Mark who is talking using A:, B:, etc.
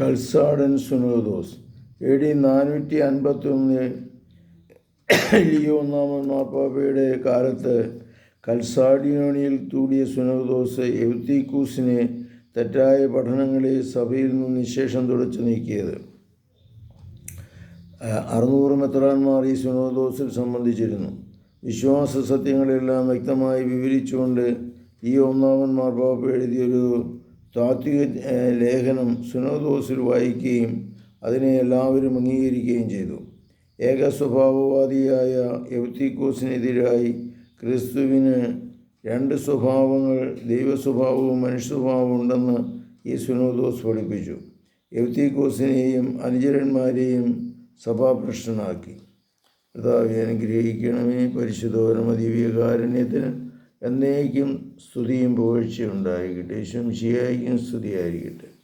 A: കൽസാഡൻ സുനോദോസ്. A D നാനൂറ്റി അൻപത്തി ഒന്നിൽ ലിയോ ഒന്നാമൻ മാർപ്പാപ്പയുടെ കാലത്ത് കൽസാഡിയോണിയിൽ തൂടിയ സുനോദോസ് എവ്തീക്കൂസിനെ തെറ്റായ പഠനങ്ങളെ സഭയിൽ നിന്ന് നിശേഷം തുടച്ചു നീക്കിയത്. അറുന്നൂറ് മെത്രാന്മാർ ഈ സുനോദോസിൽ സംബന്ധിച്ചിരുന്നു. വിശ്വാസ സത്യങ്ങളെല്ലാം വ്യക്തമായി വിവരിച്ചുകൊണ്ട് ഈ ഒന്നാമൻ മാർപ്പാപ്പ എഴുതിയൊരു താത്വിക ലേഖനം സുനോദോസിൽ വായിക്കുകയും അതിനെ എല്ലാവരും അംഗീകരിക്കുകയും ചെയ്തു. ഏക സ്വഭാവവാദിയായ എവത്തിക്കോസിനെതിരായി ക്രിസ്തുവിന് രണ്ട് സ്വഭാവങ്ങൾ ദൈവസ്വഭാവവും മനുഷ്യസ്വഭാവവും മനുഷ്യ സ്വഭാവവും ഉണ്ടെന്ന് ഈ സുനോദോസ് പഠിപ്പിച്ചു. എവത്തിക്കോസിനെയും അനുചരന്മാരെയും സഭാപ്രശ്നനാക്കി. കർത്താവെ അനുഗ്രഹിക്കണമേ പരിശുദ്ധോരമ ദിവ്യകാരുണ്യത്തിന് എന്നേക്കും സ്തുതിയും പുകഴ്ചയും ഉണ്ടായിരിക്കട്ടെ. ശംശിയായിരിക്കും സ്തുതിയായിരിക്കട്ടെ.